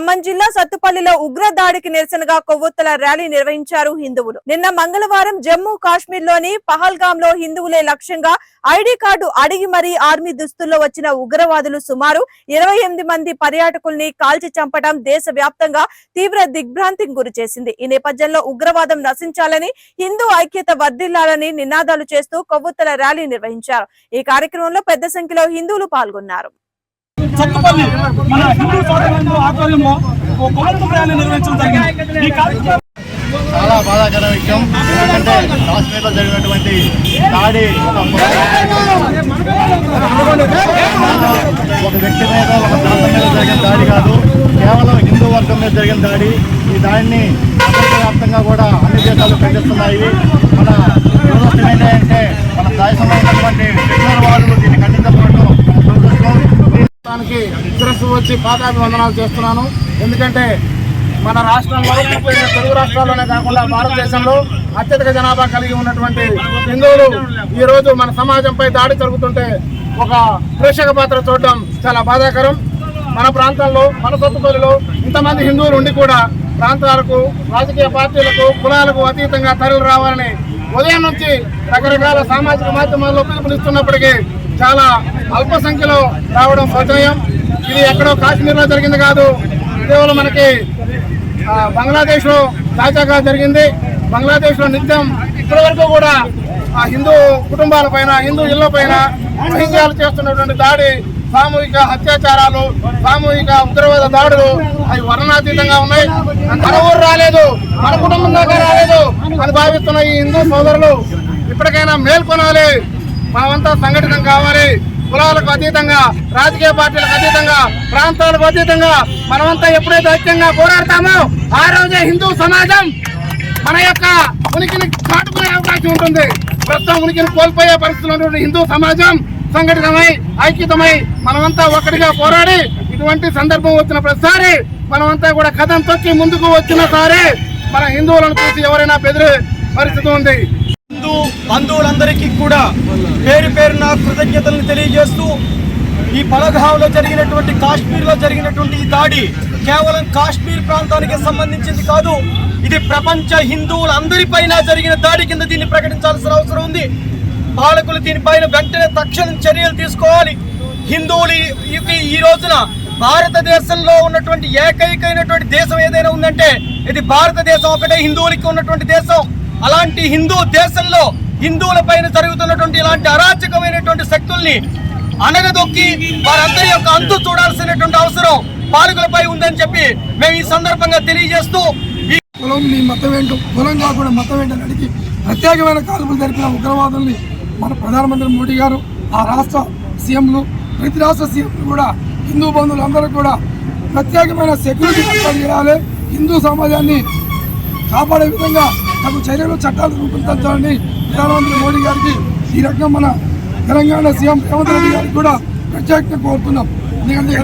ఖమ్మం జిల్లా సత్తుపల్లిలో ఉగ్ర దాడికి నిరసనగా కొవ్వొత్తుల ర్యాలీ నిర్వహించారు హిందువులు. నిన్న మంగళవారం జమ్మూ కాశ్మీర్లోని పహల్గామ్లో హిందువులే లక్ష్యంగా ఐడి కార్డు అడిగి మరీ ఆర్మీ దుస్తుల్లో వచ్చిన ఉగ్రవాదులు సుమారు ఇరవై ఎనిమిది మంది పర్యాటకుల్ని కాల్చి చంపడం దేశ వ్యాప్తంగా తీవ్ర దిగ్భ్రాంతికి గురి చేసింది. ఈ నేపథ్యంలో ఉగ్రవాదం నశించాలని హిందూ ఐక్యత వర్ధిల్లాలని నినాదాలు చేస్తూ కొవ్వొత్తుల ర్యాలీ నిర్వహించారు. ఈ కార్యక్రమంలో పెద్ద సంఖ్యలో హిందువులు పాల్గొన్నారు. సత్తుపల్లి మన హిందూ సోదరులందరూ ఆధ్వర్యంలో ఓ కొలంత ప్రయాణం నిర్వహించడం జరిగింది. ఈ కార్యక్రమం చాలా బాధాకర విషయం. ఎందుకంటే కాశ్మీర్లో జరిగినటువంటి దాడి ఒక ఒక వ్యక్తి మీద ఒక ప్రాంతం మీద జరిగిన దాడి కాదు కేవలం హిందూ వర్గం మీద జరిగిన దాడి. ఈ దాడిని ప్రపంచవ్యాప్తంగా కూడా అన్ని దేశాలు ఖండిస్తున్నాయి. మన దురదృష్టం ఏంటంటే మన దేశంలో ఉన్నటువంటి వచ్చి పాదాభివందనాలు చేస్తున్నాను. ఎందుకంటే మన రాష్ట్రంలో తెలుగు రాష్ట్రాల్లోనే కాకుండా భారతదేశంలో అత్యధిక జనాభా కలిగి ఉన్నటువంటి హిందువులు ఈరోజు మన సమాజంపై దాడి జరుగుతుంటే ఒక ప్రేక్షక పాత్ర చూడడం చాలా బాధాకరం. మన ప్రాంతాల్లో మన సొత్తుపల్లిలో ఇంతమంది హిందువులు ఉండి కూడా ప్రాంతాలకు రాజకీయ పార్టీలకు కులాలకు అతీతంగా తరలి రావాలని ఉదయం నుంచి రకరకాల సామాజిక మాధ్యమాల్లో పిలుపునిస్తున్నప్పటికీ చాలా అల్ప సంఖ్యలో రావడం శోచనీయం ఇది ఎక్కడో కాశ్మీర్లో జరిగింది కాదు. కేవలం మనకి ఆ, బంగ్లాదేశ్లో తాజాగా జరిగింది. బంగ్లాదేశ్లో నిత్యం ఇప్పటి వరకు కూడా ఆ హిందూ కుటుంబాల పైన హిందూ ఇళ్ళ పైన రోహింగ్యాలు చేస్తున్నటువంటి దాడి సామూహిక అత్యాచారాలు సామూహిక ఉగ్రవాద దాడులు అవి వర్ణాతీతంగా ఉన్నాయి. మన ఊరు రాలేదు మన కుటుంబం దాకా రాలేదు అని భావిస్తున్న ఈ హిందూ సోదరులు ఇప్పటికైనా మేల్కొనాలి. మనమంతా సంఘటితం కావాలి. కులాలకు అతీతంగా రాజకీయ పార్టీలకు అతీతంగా ప్రాంతాలకు అతీతంగా మనమంతా ఎప్పుడైతే ఐక్యంగా పోరాడతామో ఆ రోజే హిందూ సమాజం మన యొక్క ఉనికిని చాటుకునే అవకాశం ఉంటుంది. ప్రస్తుతం ఉనికిని కోల్పోయే పరిస్థితులు ఉన్నటువంటి హిందూ సమాజం సంఘటితమై ఐక్యతమై మనమంతా ఒకటిగా పోరాడి ఇటువంటి సందర్భం వచ్చిన ప్రతిసారి మనమంతా కూడా కథం తొక్కి ముందుకు వచ్చిన సారి మన హిందువులను చూసి ఎవరైనా బెదిరే పరిస్థితి ఉంది. అందరికీ కూడా పేరు పేరున కృతజ్ఞతలను తెలియజేస్తూ ఈ పలగాంలో జరిగినటువంటి కాశ్మీర్లో జరిగినటువంటి ఈ దాడి కేవలం కాశ్మీర్ ప్రాంతానికి సంబంధించింది కాదు ఇది ప్రపంచ హిందువులందరిపైన జరిగిన దాడి కింద దీన్ని ప్రకటించాల్సిన అవసరం ఉంది. పాలకులు దీనిపైన వెంటనే తక్షణం చర్యలు తీసుకోవాలి. హిందువులు ఈ- ఈ రోజున భారతదేశంలో ఉన్నటువంటి ఏకైకమైనటువంటి దేశం ఏదైనా ఉందంటే ఇది భారతదేశం ఒకటే హిందువులకి ఉన్నటువంటి దేశం. అలాంటి హిందూ దేశంలో హిందువుల పైన జరుగుతున్నటువంటి ఇలాంటి అరాచకమైనటువంటి శక్తుల్ని అనగదొక్కి వారందరి యొక్క అంతు చూడాల్సినటువంటి అవసరం పాలకులపై ఉందని చెప్పి మేము ఈ సందర్భంగా తెలియజేస్తూ ఈ కులం నీ మతం ఏంటో కులం కాకుండా మతం ఏంటని అడిగి ప్రత్యేకమైన కాల్పులు జరిపిన ఉగ్రవాదుల్ని మన ప్రధానమంత్రి మోడీ గారు ఆ రాష్ట్ర సీఎంలు ప్రతి రాష్ట్ర సీఎంలు కూడా హిందూ బంధువులందరూ కూడా ప్రత్యేకమైన సెక్యూరిటీ ఏర్పాటు చేయాలి హిందూ సమాజాన్ని కాపాడే విధంగా తగు చర్యలు చట్టాలు రూపొందించాలని ప్రధానమంత్రి మోడీ గారికి ఈ రకంగా మన తెలంగాణ సీఎం రేవంత్ రెడ్డి గారికి కూడా ప్రత్యేకంగా కోరుతున్నాం. ఎందుకంటే